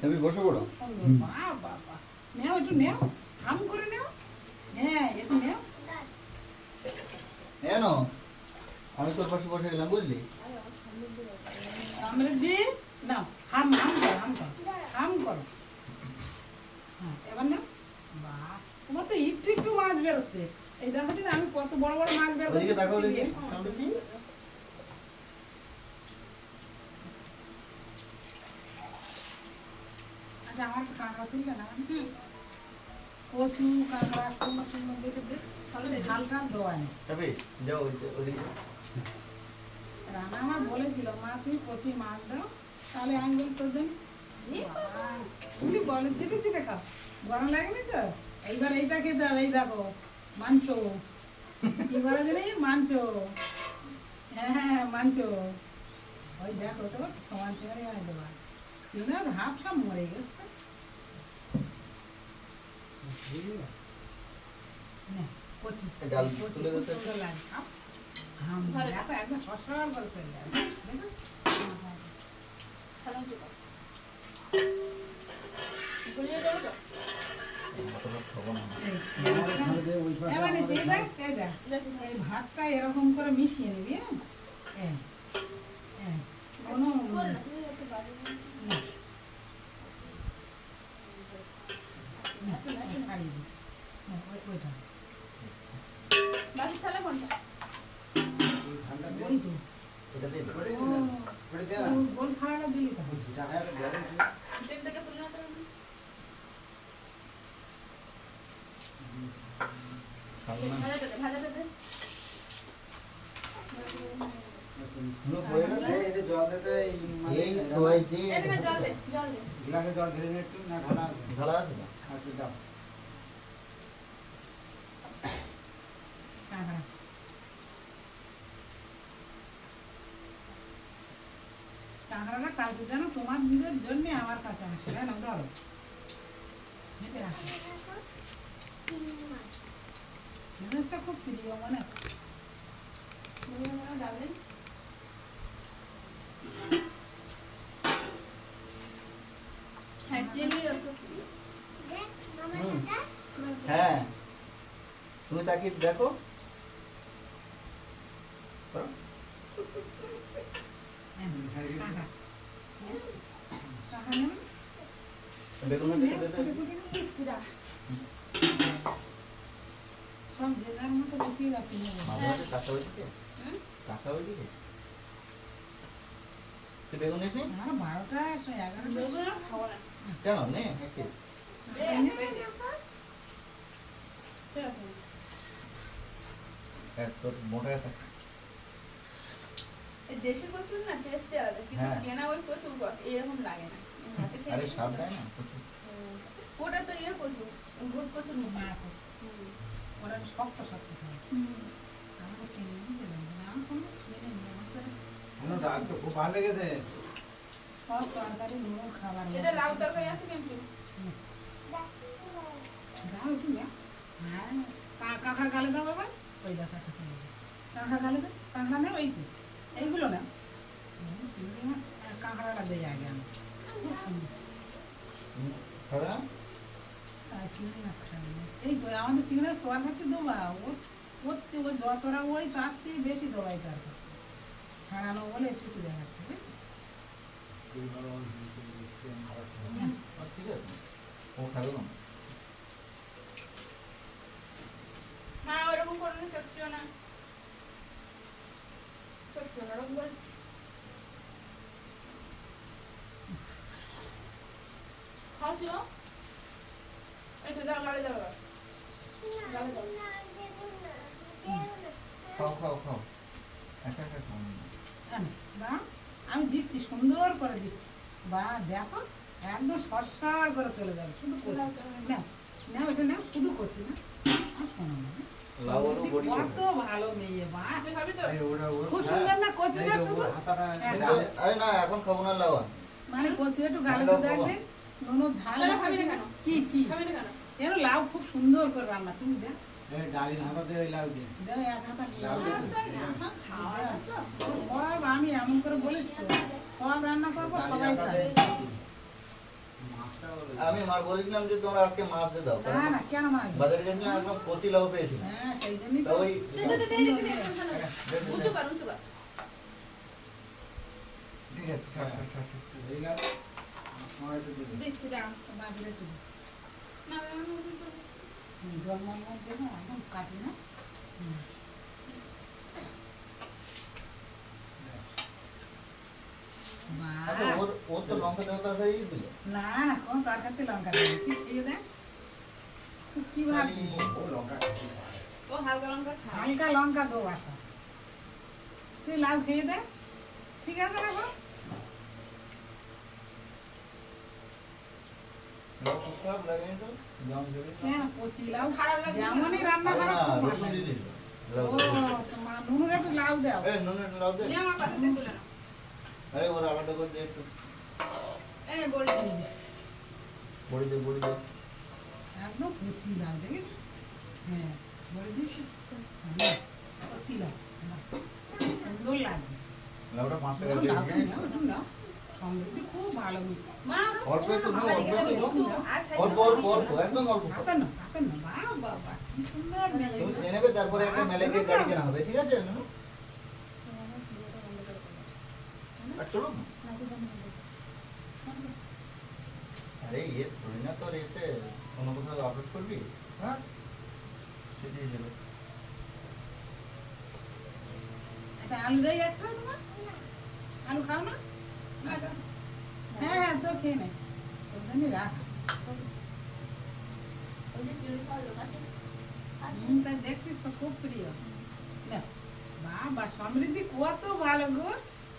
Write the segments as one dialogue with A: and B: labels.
A: তুমি বসে পড়ো
B: নেও একটু নেও। হাম করে নেও। হ্যাঁ একটু নেও।
A: আমি তোর পাশে বসে গেলাম বুঝলি?
B: আমরা দি নাও হাম হাম করো হাম করো হাম করো। হ্যাঁ এবার নাও। বাহ তোমার তো একটু একটু মাছ বেরোচ্ছে। এই দেখো আমি কত বড় বড় মাছ বের
A: ওইদিকে
B: করছি।
A: সামনে দিকে।
B: আচ্ছা আমার একটু কাঁকড়া তুলবে না কচু কাঁকড়া সুন্দর সুন্দর দেখে দে তাহলে ঝাল টাল দেওয়া নেই
A: যাবি যাও ওই- ওইদিকে
B: রান্না আমার বলেছিল মা তুমি কচি মাছ দাও তাহলে আমি বলি তোর জন্য তুমি বলে চিটে চিটে খাও। গরম লাগেনি তো? এইবার এইটা খেতে হবে এই দেখো মাংস। জানি মাংস? হ্যাঁ হ্যাঁ হ্যাঁ, মাংস। ওই দেখো তো সমান চেয়ারে না হাফ সব মরে গেছে। ভাতটা এরকম করে মিশিয়ে নিবি হ্যাঁ? এই। কোনো না। না, এই ছাড়িয়ে দিস। না, ওই- ওইটা। ওই তো।
A: ওটা দিয়ে দে।
B: ও, ও, গোল খাড়াটা দিলি তো।
A: খাব না। খোয়াইছি। ঢালা আছে
B: কাঁকড়াটা কালকে যেন তোমাদের জন্য আমার কাছে আসে না ধরো হেঁটে আসে জিনিসটা খুব প্রিয় মানে।
A: হুম। হ্যাঁ। তুমি তাকিয়ে দেখো। মাঝে কাঁচা ওইদিকে? তুই বেগুন নিস নি? কেন? নে এক piece। এক তোর মোটা একটা
C: কচুর না টেস্টে আলাদা কিন্তু
A: হ্যাঁ।
C: কেনা ওই কচুর এরকম লাগে না।
A: আরে স্বাদ দেয় না
C: ওটা তো ইয়ে কচু ভোট কচুর
B: না তো, শক্ত শক্ত খায়। কিনে দিতে না কোনো কিনে নিয়ে আমার তো
D: খুব ভালো লেগেছে।
B: সব তরকারি নুন খাবার
C: এটা লাউ তরকারি আছে কিন্তু
B: যাও একটু হ্যাঁ কা- কাঁকড়া গালে দাও বাবা ওই দেখো একটা চলে কাঁকড়া গালে দাও কাঁকড়া নেও এই তো এইগুলো না চিংড়ি মাছ কাঁকড়াটা দেয় আগে আমি খুব সুন্দর
A: খাবে না?
B: চিংড়ি মাছ খাবে না। এই তো আমাদের চিংড়ি মাছ তোর কাছে দেবা ও ওর চেয়ে ওই যতটা ওই তার চেয়ে বেশি দেবাই তার কাছে ছাড়ানো বলে একটু একটু দেখাচ্ছে?
A: ঠিক আছে। ও খাবে না?
C: না ওরকম করো না চটকিও না। চটকিও না ওরকম করে খাও শিও এই তো দাও গাড়ি দাও গালে দাও।
A: খাও খাও খাও। একা একা খাও না।
B: হ্যাঁ, দাঁড়াও, আমি দিচ্ছি সুন্দর করে দিচ্ছি। বা দেখো একদম সরসর করে চলে যাবে শুধু করছি। না না ওটা না শুধু করছি না। শোনো না সুন্দর না কচু না শুধু?
A: কিন্তু আরে না এখন খাব না লাউ
B: মানে কচু একটু গালে তো
A: খাব।
B: দেখবে ঝাল
C: খাবি না কেন?
B: কি কি?
C: খাবি না কেন?
B: এর লাউ খুব সুন্দর করে রান্না তুমি দেখ। সব আমি এমন করে বলেছি সব রান্না করব সবাই খাবে।
D: আমি মার বলেছিলাম যে তোমরা আজকে মাছ দিয়ে দাও
B: না না কেন মাছ
D: বাজারে গেছিলাম একদম কচি লাউ পেয়েছিলাম
B: হ্যাঁ সেই জন্যই
D: তো ওই
C: দে দে দে দে দে, দে, দে, দে, দে। উঁচু কর উঁচু কর
A: ঠিক আছে ছাড় ছাড় ছাড় ছাড়। হয়ে আমার একটু দিবি।
C: দিচ্ছি দাঁড়া
B: বাঁচলে তুমি
C: না না, না, না, না।
B: জল মল মল দেবো একদম কাটি না হুম। বাহ।
D: আচ্ছা ওর ওর তো লঙ্কা দেওয়া তরকারি দিল
B: না না কোনো তরকারিতে লঙ্কা দেবে কি খেয়ে দেয় তুই কি ভাবছি
A: ও লঙ্কা
C: ও হালকা লঙ্কা খায়
B: হালকা লঙ্কা দেবো আসা তুই লাউ খেয়ে দে ঠিক আছে রাখো
D: লাউ খুব খারাপ লাগেনি তো
A: জম দেবে
B: কেন কচি লাউ
C: খারাপ লাগবে না।
B: যেমনই রান্না
D: আরে
B: করা
D: না
B: খুব ভালো
D: রসুন
B: লাগে।
D: দিয়ে দিল
B: ও
D: লাউ
B: তোমার নুনুর একটু লাউ দাও
D: আরে ওর আলাদা করে দে একটু।
C: এই বড়ি দে।
D: বড়ি দে বড়ি দে।
B: একদম কচি লাউ দেখি হ্যাঁ দিচ্ছি হ্যাঁ, কচি লাউ সুন্দর লাগবে।
D: লাউটা পাঁচ টাকা দিয়ে
B: দাও,
D: দিয়েছিস
B: দাও, একটু দাও। সমৃদ্ধি খুব ভালো
C: মা
D: অল্প একটু দাও অল্প একটু দাও
C: একটু আর সাইড
D: অল্প অল্প অল্প একদম অল্প
B: হাতে না হাতে কি সুন্দর
D: নেবে তারপরে একটা মেলে গিয়ে গাড়ি কেনা হবে ঠিক আছে? আর চলো আরে ইয়ে থোড়ি না তোর এতে কোনো কোথাও আপলোড করবি? হ্যাঁ? সে দিয়ে যাবে
B: আলু দেয় একটা তোমার? আলু খাও না? হ্যাঁ হ্যাঁ তো খেয়ে নে। রাখ। তাই দেখছিস তো খুব প্রিয়। বাহ সমৃদ্ধি কত ভালো গো।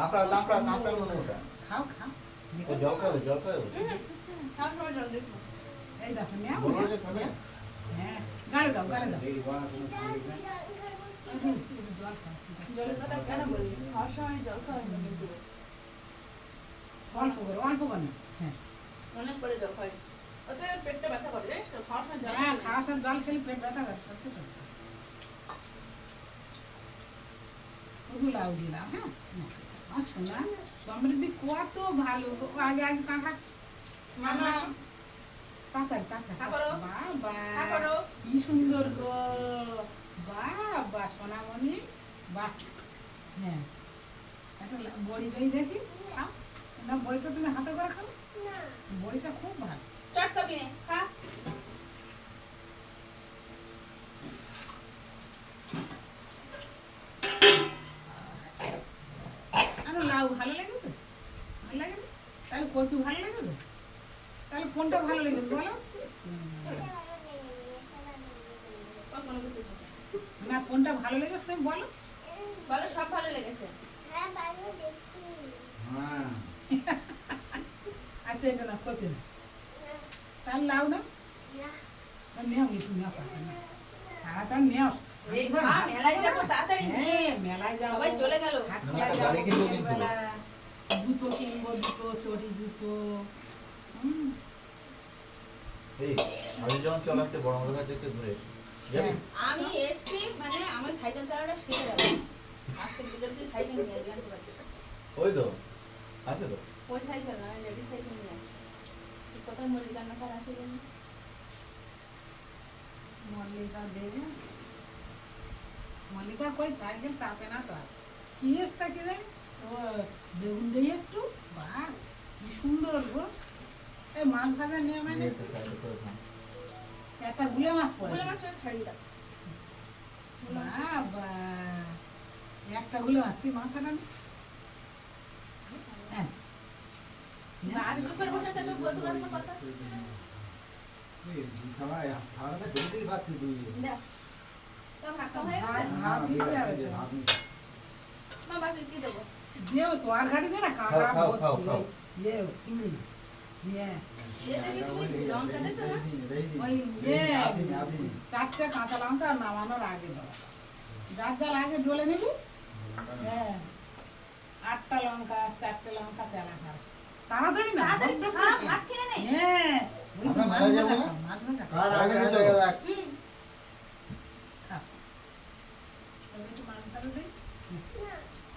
B: কাঁকড়া কাঁকড়া কাঁকড়া
D: নুনু ওটা
B: খাও খাও
D: ও জল খাবে জল খাবে
C: সব সময় জল দেখব
B: এই দেখো নেও
D: বলো
B: নেও।
D: যে খাবে
B: হ্যাঁ গালে দাও গালে দাও
A: এই পড়াশোনা করে দিবে।
B: একটু একটু জল খাও
C: জলের কথা কেন বললি খাওয়ার সময় জল খাওয়া হয় না কিন্তু
B: অল্প করে অল্প করে না হ্যাঁ
C: অনেক করে জল খাই ওতে পেটটা ব্যথা করে জানিস তো খাওয়ার সময় জল
B: হ্যাঁ
C: খাবি না।
B: খাওয়ার সময় জল খেলে পেট ব্যথা করে সত্যি সত্যি শুধু লাউ দিলাম হ্যাঁ আর শোনা সমৃদ্ধি কত ভালো। আগে আগে কাঁকড়া
C: মামা
B: তাকাই তাকাই বাবা কি সুন্দর গো। বাবা সোনামণি বাহ। হ্যাঁ। একটা বড়ি দই দেখি। খাও। না বড়িটা তুমি হাতে করে খাও। বড়িটা খুব ভালো।
C: চট কবি খা
B: আর লাউ ভালো লাগে তো? ভালো লাগে না? তাহলে কচু ভালো লাগে তো? তাহলে কোনটা ভালো লাগে বলো?
C: না।
B: কোনটা ভালো লেগেছে তুমি বলো।
C: বলো সব ভালো লেগেছে।
A: হ্যাঁ।
B: আচ্ছা এটা না কচু না তাহলে লাউ না। নেও না তাড়াতাড়ি নেও।
C: মেলায় যাব তাড়াতাড়ি
B: হ্যাঁ, মেলায় যাব
C: সবাই চলে গেল।
B: জুতো কিনবো জুতো জুতো।
D: আমি যখন চল আসতে বড় মাথা দেখতে ঘুরে
C: আমি এসছি মানে আমার সাইকেল চালানোটা শিখে যাব আজকে বিকেল তুই সাইকেল নিয়ে আসবি আনতে
D: ওই তো আছে তো।
C: ওই সাইকেল না লেডিস সাইকেল নিয়ে কোথায় মল্লিকার নাকার আছে
B: মল্লিকা দেবে? মল্লিকা কই সাইকেল চাপে না তো কি এসটা কি রে ও বেগুন দেই একটু বাহ কি সুন্দর গো এই মাছ ভাজা নিয়ে মানে
D: একটা
B: গুলে মাছ পড়ে
C: বলে আমার সঙ্গে ছাড়িয়ে দাও
B: বাবা একটা গুলে মাছ তুই মাছ হ্যাঁ
C: আর চুপ করে বসে বলতে পারব কথা
A: এই খাওয়া ভাত
C: হয়ে দেবো
B: না চারটে কাঁচা লঙ্কা নামানোর আগে দেওয়া যার নিবি হ্যাঁ আটটা লঙ্কা চারটে লঙ্কা চালা তাড়াতাড়ি না?
C: তাড়াতাড়ি খা, ভাত খেয়ে নে।
B: হ্যাঁ মাছ মাছ ভাজা খাও।
D: কার আগে যাব?
C: হুম
B: খাও। এবার একটু মাছটা দিই।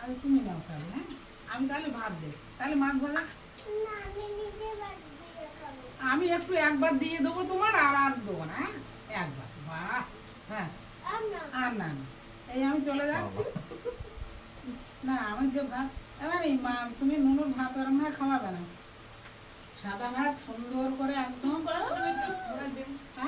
B: আরে তুমি নাও তাহলে হ্যাঁ? আমি তাহলে ভাত দিই তাহলে মাছ ভাজা? আমি একটু একবার দিয়ে দেবো তোমার আর আর দেবো না হ্যাঁ? একবার বাহ হ্যাঁ। আর না। না এই আমি চলে যাচ্ছি। না আমি যে ভাত এবার এই মা তুমি নুনুর ভাত আর ভাবে খাওয়াবে না। সাদা ভাত সুন্দর করে একদম হ্যাঁ না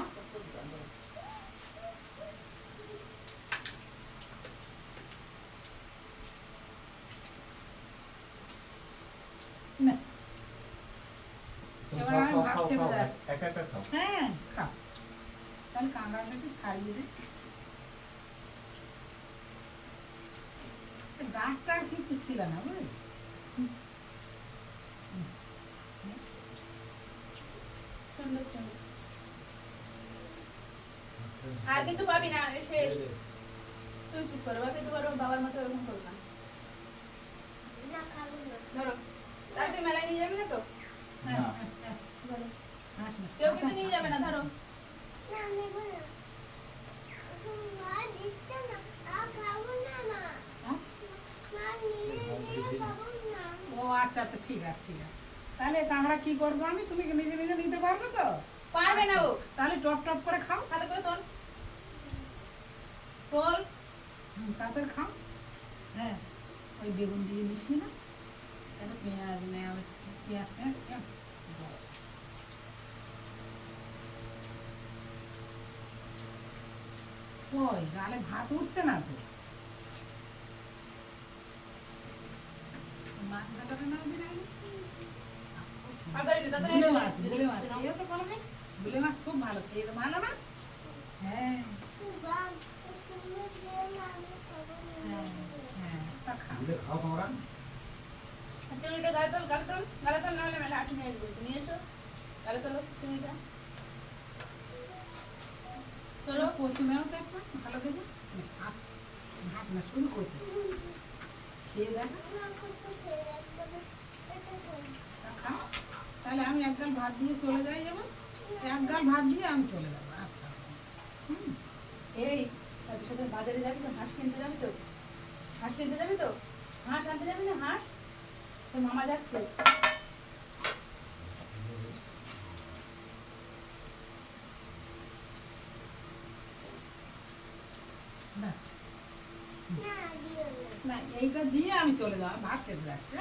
B: এবার আমি ভাত যাচ্ছি।
D: একা একা খাও।
B: হ্যাঁ খাও তাহলে কাঁকড়াটাকে ছাড়িয়ে দে। ডাক্তার কিছু ছিল না বুঝলি
C: সুন্দর সুন্দর আর কিন্তু পাবি না এ শেষ তুই চুপ করো বাকি তোমার বাবার মতো এরকম করো না ধরো তাই তুই মেলায় নিয়ে যাবি না তো
B: হ্যাঁ,
D: না।
B: হ্যাঁ, হ্যাঁ,
C: ধরো
B: হাস না।
C: কেউ কিন্তু নিয়ে যাবে না ধরো
B: হ্যাঁ? ও আচ্ছা আচ্ছা ঠিক আছে ঠিক আছে। তাহলে কাঁকড়া কি করব আমি? তুমি কি নিজে নিজে নিতে পারবে তো?
C: পারবে না ও।
B: তাহলে টপ টপ করে খাও।
C: হাতে করে তোল। তোল।
B: তাড়াতাড়ি খাও। হ্যাঁ ওই বেগুন দিয়ে মিশিয়ে না তাহলে পেঁয়াজ নেওয়া হচ্ছে পেঁয়াজ পেঁয়াজ। ওই গালে ভাত উঠছে না তো। মাছ ভাজাটা না দিলে
C: নে, নে।
B: মাছ খুব ভালো খেয়ে ভালো না তা খাও
D: তোমরা
C: চিংড়িটা গালে তোল গালে তোল গালে তোল নাহলে মেলা আঠি নিয়ে এসো গালে তোলো চিংড়িটা
B: তোলো কচু তো একটু ভালো দেখে ভাত না শুরু করছে খেয়ে দেখা তাহলে আমি এক গাল ভাত দিয়ে চলে যাই যেমন এক গাল ভাত দিয়ে আমি চলে যাব হুম।
C: এই সাথে বাজারে যাবি তো হাঁস কিনতে যাবি তো? হাঁস কিনতে যাবি তো? হাঁস আনতে যাবি না হাঁস? তোর মামা যাচ্ছে।
B: না। এইটা দিয়ে আমি চলে যাব ভাত খেতে যাচ্ছে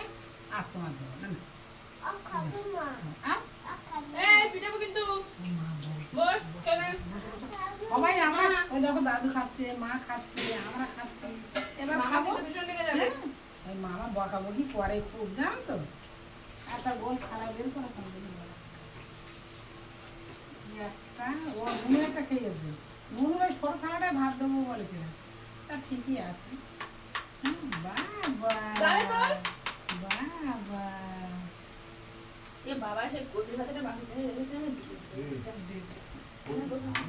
B: আর তোমার দেবো না। সবাই আমরা ওই দেখো দাদু খাচ্ছে মা খাচ্ছে আমরা খাচ্ছি এবার খাব
C: কিন্তু ভীষণ লেগে যাবে
B: ওই মামা বকাবকি করে খুব জানো তো একটা গোল খারাপ বের করে একটা ও নুনু একটা খেয়েছে নুনুর ওই ছোট থালাটায় ভাত দেবো বলেছিলাম তা ঠিকই আছে বাবা। বাবা
C: এ বাবা সে কচি ভাতটা বাকি থেকে রেখেছে আমি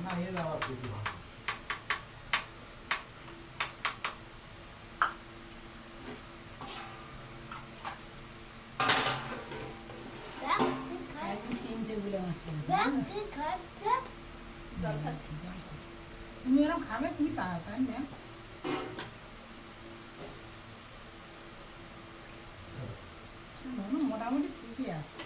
D: না এ দাও
B: তুমি এরকম খাবে তুমি তাড়াতাড়ি না নুনু মোটামুটি ঠিকই আছে।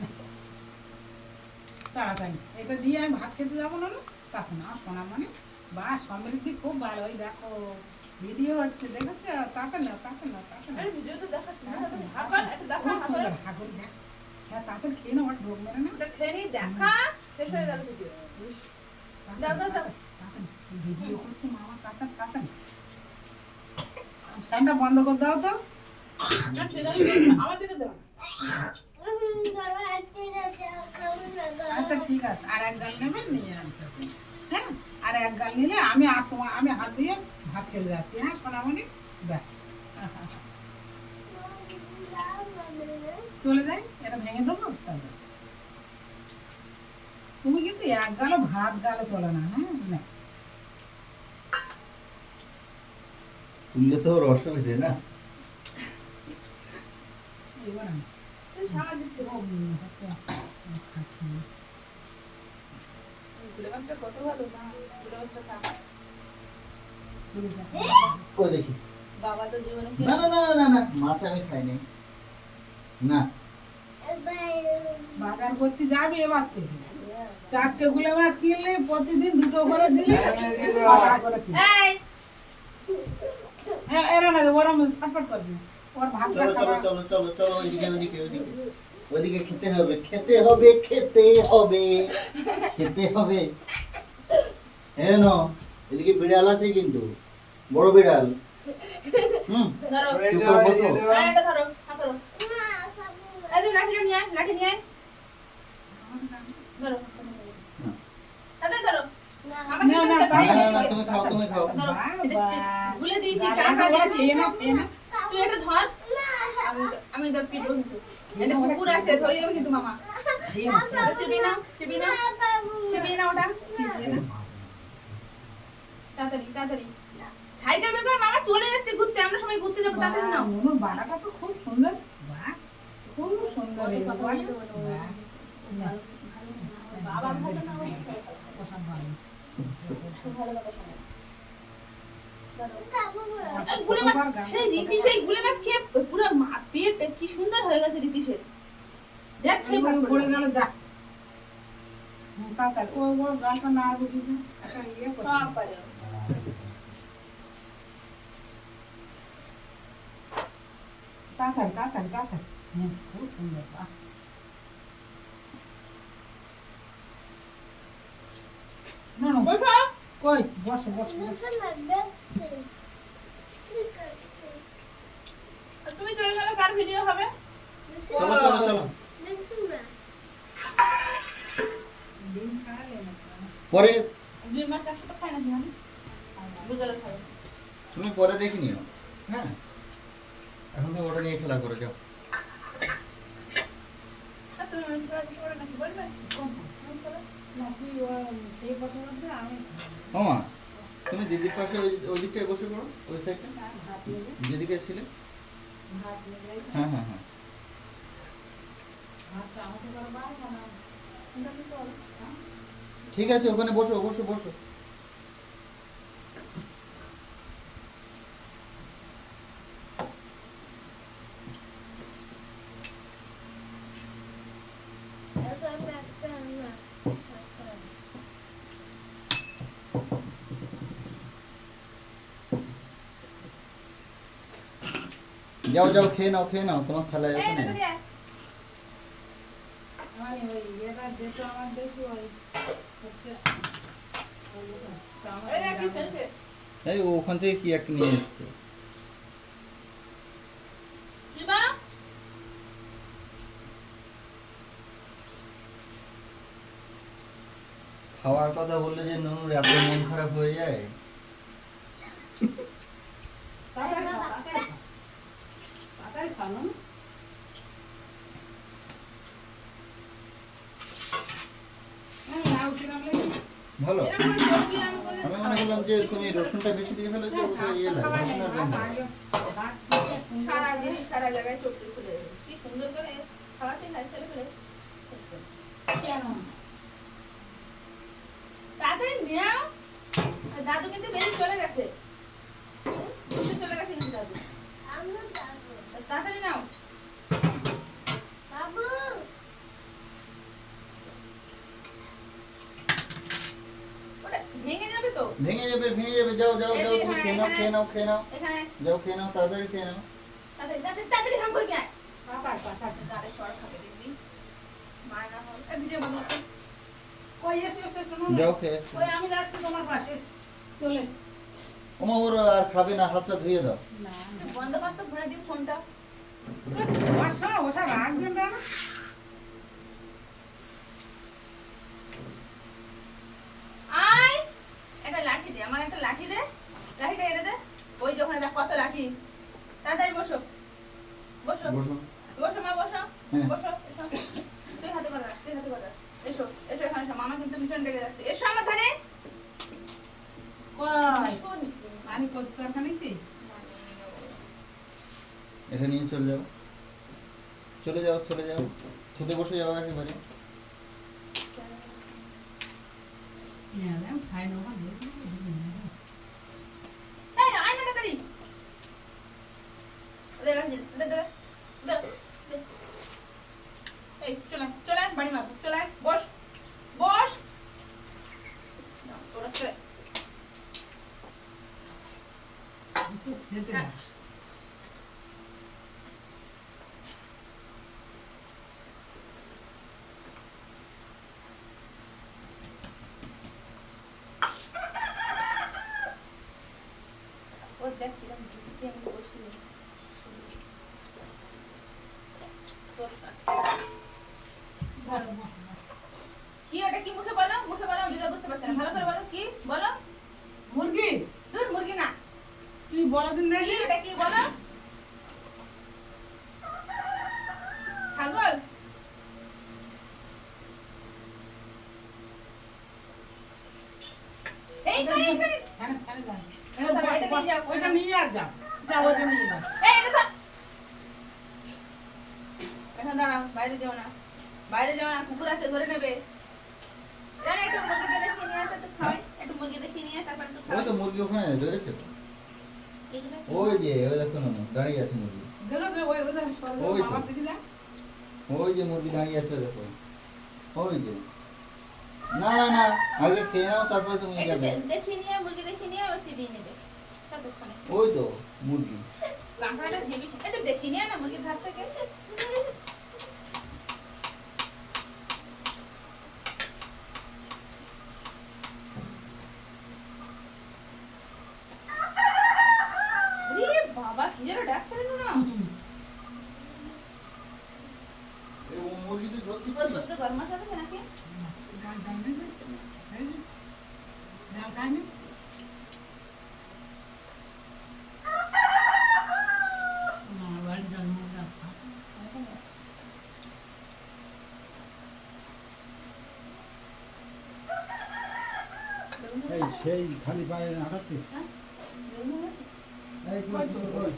B: না। তাড়াতাড়ি। এটা দিয়ে আমি ভাত খেতে যাব নুনু তখন আর সোনা মানে। বা সমৃদ্ধি খুব ভালো। ওই দেখো ভিডিও হচ্ছে দেখেছ? তাতে না তাতে না তাতে না।
C: ভিডিও তো দেখাচ্ছি না। দেখা।
B: হ্যাঁ, তাড়াতাড়ি খেয়ে মেরে না।
C: ওটা খেয়ে নি দেখা। শেষ হয়ে গেল ভিডিও দাও, দাও, দাও।
B: ভিডিও করছে মামা কাটা কাটা ফ্যানটা বন্ধ করে দাও তো।
C: না ঠিক আছে আমার দিকে দাও
B: আচ্ছা ঠিক আছে। আর এক গাল নেবেন নিয়ে আনছে হ্যাঁ আর এক গাল নিলে আমি আর তোমার আমি হাত দিয়ে ভাত খেলে যাচ্ছি। হ্যাঁ সোনামণি? ব্যাস। চলে যাই এটা ভেঙে দেবো তাহলে। তুমি কিন্তু এক ভাত গালে তোলে না হ্যাঁ? না।
D: তুললে তো
C: কত ভালো
D: দেখি?
C: বাবা তো জীবনে
D: না না না না, না না মাছ আমি খাইনি। না।
B: বাজার করতে যাবি এবার থেকে। চারটে গুলে মাছ কিনলে প্রতিদিন দুটো করে দিলে হ্যাঁ এরা না ওরা ছটফট করবি। না। ওর ভাত
D: চলো চলো চলো চলো চলো ওইদিকে ওইদিকে ওইদিকে ওইদিকে খেতে হবে খেতে হবে খেতে হবে খেতে হবে। হ্যাঁ ন এদিকে বিড়াল আছে কিন্তু বড় বিড়াল। হুম
C: ধরো। এই যে লাঠিটা নিয়ে আয় লাঠি নিয়ে আয় ধরো
B: না, না,
D: না না না
C: দিয়েছি।
B: না,
C: কাঁকড়া দিয়েছি
B: না, না।
C: তুই এটা আমি এটা কুকুর আছে যাবে কিন্তু মামা
B: না,
C: না না ওটা তাড়াতাড়ি তাড়াতাড়ি সাইকেল বের করে মামা চলে যাচ্ছে ঘুরতে আমরা সবাই ঘুরতে যাব তাড়াতাড়ি
B: নুনুর বালাটা তো খুব সুন্দর খুব সুন্দর
C: খেয়ে পুরো মা- পেট কি সুন্দর হয়ে গেছে রীতিশের দেখ খেয়ে ভাগ
B: পড়ে গেল যা। ও ও গানটা না একটা ইয়ে
C: ও।
B: হুম খুব সুন্দর বাহ না না
C: বসো
B: কই বসো বসো বসো।
C: তুমি চলে গেলে কার ভিডিও হবে?
D: চলো চলো চলো? পরে। তুমি পরে দেখে নিও। হ্যাঁ। এখন তো ওটা নিয়ে খেলা করে যাও
C: আর তুমি আমি চলে কিছু করে নাকি বলবে
B: না, তুই ও খেয়ে বসে বসে আমি
D: মামা তুমি দিদির পাশে ওই দিকটায় বসে পড়ো ওই সাইডটা যেদিকে ছিলে?
B: নিয়ে যাই।
D: হ্যাঁ হ্যাঁ হ্যাঁ।
B: কি করো? হ্যাঁ?
D: ঠিক আছে ওখানে বসো বসো বসো। যাও যাও খেয়ে নাও খেয়ে নাও তোমার থালায়
B: দেখি ওই হচ্ছে
C: এই
D: ওখান থেকে কি এক নিয়ে এসছে। খাওয়ার কথা বললে যে নুনুর এত মন খারাপ হয়ে যায়
B: তাড়াতাড়ি খাও, তাড়াতাড়ি খাও। কিরম লেগেছে?
D: ভালো।
C: আমি
D: মনে করলাম যে তুমি রসুনটা বেশি দিয়ে ফেলেছো ইয়ে লাগে
C: সারা সারা জায়গায় চোখ খুলে কি সুন্দর করে খাওয়াতে হয় ছেলে পেলে
B: কেন?
C: তাড়াতাড়ি নেও আর দাদু কিন্তু বেরিয়ে চলে গেছে ঘুরতে চলে গেছে কিন্তু দাদু তাড়াতাড়ি নাও ওটা ভেঙে যাবে তো
D: ভেঙে যাবে ভেঙে যাবে যাও যাও
C: এই
D: যাও
C: যে,
D: তুমি
C: হ্যাঁ,
D: খেয়ে নাও
C: এখানে-
D: খেয়ে নাও। যাও খেয়ে নাও তাড়াতাড়ি খেয়ে নাও।
C: তাড়াতাড়ি হাম করবি আয়।
B: তাড়াতাড়ি, তাড়াতাড়ি।
C: গাড়ি শর্ট খাবে দেখবি। মায়না হবে ভিডিও বন্ধ
B: কই এসো, এসো, শোনো
D: যাও খেয়ে।
B: ওই আমি যাচ্ছি তোমার পাশে। চলে
D: ওমা ওর আর খাবে না হাতটা ধুয়ে দাও।
B: না
C: বন্ধ কর তো ঘোড়া ডিম ফোনটা।
B: না।
C: আয়! একটা লাঠি দে আমার একটা লাঠি দে লাঠিটা এনে দে ওই যে ওখানে দেখ কত লাঠি তাড়াতাড়ি বসো। বসো।
D: বসো।
C: মা বসো।
D: হ্যাঁ।
C: বসো এসো। তুই হাতে কথা তুই হাতে কথা এসো এসো এখানে এসো। মামা কিন্তু ভীষণ রেগে যাচ্ছে। এসো আমার ধারে।
B: পানি খানিছি?
D: এটা নিয়ে চলে যাও। চলে যাও চলে যাও। খেতে বসে যাও একেবারে।
B: খাই নেব
C: এই এই চলে আয়, চলে আয়, বাড়ি মারবো চলে আয়, বস বস না, তোরা চলে
B: খেতে
C: না। ও দেখ কিরম ঢুকছে আমি বসি তোর সাথে। কি ওটা কি মুখে বলো মুখে বলো দিদা বুঝতে পারছে না ভালো করে বলো কি বলো?
B: মুরগি?
C: দূর মুরগি না।
B: তুই বড় দিন দেখি।
C: ওটা কি বলো? ছাগল? এই করে এই করে
B: যা।
C: এটা
B: বস,
C: নিয়ে
B: বস,
C: যাও।
B: ওইটা নিয়ে আর যাও যাও ওইটা নিয়ে যাও
C: এই এটা এখন দাঁড়াও বাইরে যাও না। বাইরে যাও না কুকুর আছে ধরে নেবে জানো একটু মুরগিকে দেখিয়ে নিয়ে আসো একটু খাওয়াই একটু মুরগি দেখিয়ে নিয়ে আয়, তারপর একটু
D: ওই তো মুরগি ওখানে রয়েছে? ওই যে ওই দেখো না দাঁড়িয়ে আছে মুরগি।
B: ওই
D: তো।
B: যা।
D: ওই যে মুরগি দাঁড়িয়ে আছে দেখো। ওই যে। না না না আগে খেয়ে নাও তারপরে তুমি যাবে।
C: দে- নিয়ে মুরগি নিয়ে চিবিয়ে নেবে।
D: ওই তো মুরগি।
C: লাফাটা একটু দেখিয়ে নিয়ে না মুরগির ধার থেকে আরে বাবা কি যেন ডাকছে রে না
D: এ, ও মুরগি তুই ধরতে পারিস
C: তোর তো গরম মশলা আছে নাকি
B: গান খাইনি যে? এই যে। গান খাইনি? না, বাড়ির জন্ম গান খা।
A: এই সেই খালি পায়ে হাঁটাচ্ছি এই কই, কই, কই।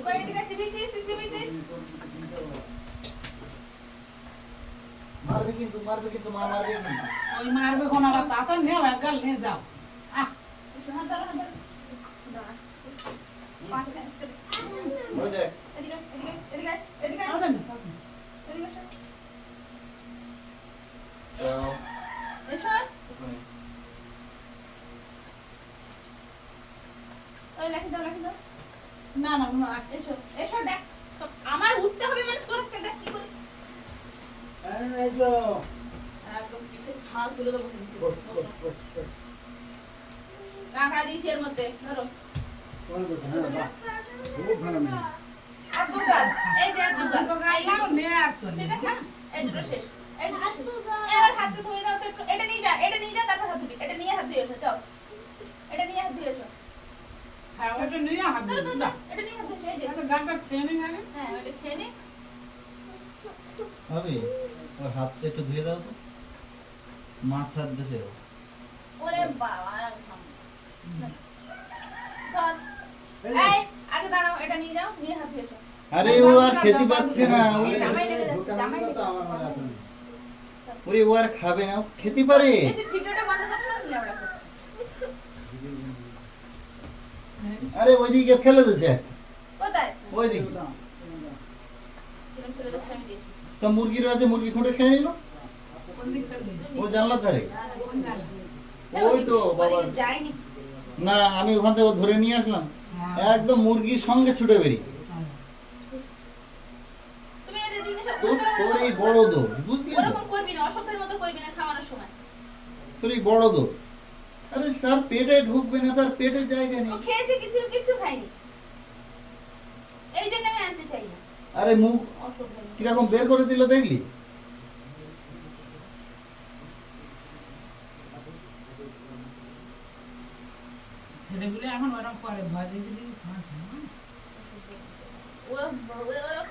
C: ওই এদিকে চিবিয়েছিস চিবিয়েছিস
D: মারবে কিন্তু মারবে কিন্তু মা মারবে কিন্তু
B: ওই মারবে কোন আবার তাতা নেও একগাল নিয়ে যাও আহ,
C: শোনা দাঁড়া দাঁড়া দাঁড়া পাঁচ আজকে
D: ওই দেখ
C: এদিকে এদিকে এদিকে এদিকে
B: আসেন, আসেন।
C: এদিকে এসো।
D: যাও,
C: এসো
D: ওখানে।
C: ওই লাঠি দাও লাঠি দাও
B: না না না,
C: এসো এসো দেখ। আমার উঠতে হবে মানে তোর আজকে দেখ কি করি।
A: তো।
C: একদম পিঠে ছাল তুলে দেবো। কাঁকড়া দিয়েছি এর মধ্যে ধরো।
A: হ্যাঁ,
C: এই যে এই দুটো। শেষ এই দুটো শেষ। এবার ধুয়ে দাও একটু এটা নিয়ে যা এটা নিয়ে যা তারপর হাত ধুবি। এটা নিয়ে হাত ধুয়ে এসো যাও। এটা নিয়ে হাত ধুয়ে এসো।
B: হ্যাঁ, ওইটা নিয়ে হাত
C: ধরো
B: দিয়ে
C: এটা নিয়ে হাত ধুয়ে যে।
B: আচ্ছা, গানটা খেয়ে।
C: হ্যাঁ ওটা খেয়ে নে।
D: ভাবি ওর হাতটা একটু ধুয়ে দাও তো। মাছ হাত দেশে
C: ওরে বাবা আর আমি খাব না। ধর।
A: এই
C: আগে দাঁড়াও এটা নিয়ে যাও নিয়ে হাত ধুয়ে
D: আরে ও আর খেতে পাচ্ছে না ওরে
C: জামাই লেগে যাচ্ছে জামাই
D: ও আর খাবে না ও খেতে পারে।
C: যে ভিডিওটা বন্ধ করতে না লেবড়া করছে
D: আরে ওইদিকে ফেলে দিয়েছে। ওইদিকে। তা মুরগির আছে মুরগি খুঁটে খেয়ে নিল? ও জানলার ধারে। ওই তো
C: যাইনি।
D: না আমি ওখান থেকে ধরে নিয়ে আসলাম।
B: হ্যাঁ,
D: একদম মুরগির সঙ্গে ছুটে
C: জিনিস
D: তোর এই বড় দোষ বুঝলি তোর এই বড় দোষ আরে তার পেটে ঢুকবে না তার পেটের জায়গা
C: ও
D: নেই
C: খেয়েছে কিছু কিছু খায়নি। এই জন্য আমি আনতে চাই না।
D: আরে মুখ
C: অসভ্য
D: কীরকম বের করে দিল দেখলি?
B: ছেলেগুলো এখন ওরকম করে ভয় দেখে না
C: ও ওরা